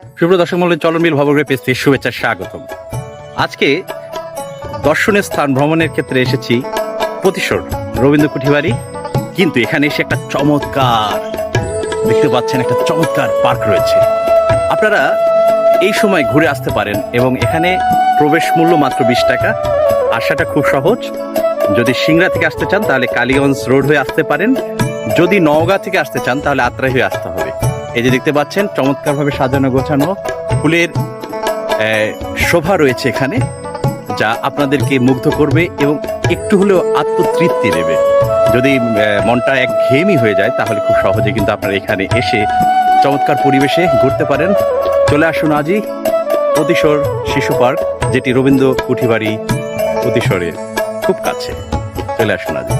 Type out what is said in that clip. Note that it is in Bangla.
সুপ্রিয় দর্শক মূল্য চলন মিল ভবগ্রে পেজ শুভেচ্ছা, স্বাগতম। আজকে দর্শনীয় স্থান ভ্রমণের ক্ষেত্রে এসেছি প্রতিশোর রবীন্দ্র কুঠিবাড়ি, কিন্তু এখানে এসে একটা চমৎকার, দেখতে পাচ্ছেন একটা চমৎকার পার্ক রয়েছে। আপনারা এই সময় ঘুরে আসতে পারেন এবং এখানে প্রবেশ মূল্য মাত্র বিশ টাকা। আসাটা খুব সহজ। যদি সিংড়া থেকে আসতে চান, তাহলে কালীগঞ্জ রোড হয়ে আসতে পারেন। যদি নওগাঁ থেকে আসতে চান, তাহলে আত্রাই হয়ে আসতে হবে। এই যে দেখতে পাচ্ছেন, চমৎকারভাবে সাজানো গোছানো ফুলের শোভা রয়েছে এখানে, যা আপনাদেরকে মুগ্ধ করবে এবং একটু হলেও আত্মতৃপ্তি দেবে। যদি মনটা এক ঘেয়েমি হয়ে যায়, তাহলে খুব সহজে কিন্তু আপনারা এখানে এসে চমৎকার পরিবেশে ঘুরতে পারেন। চলে আসুন আজই অতিশোর শিশু পার্ক, যেটি রবীন্দ্র কুঠিবাড়ি অতিশোরের খুব কাছে। চলে আসুন আজই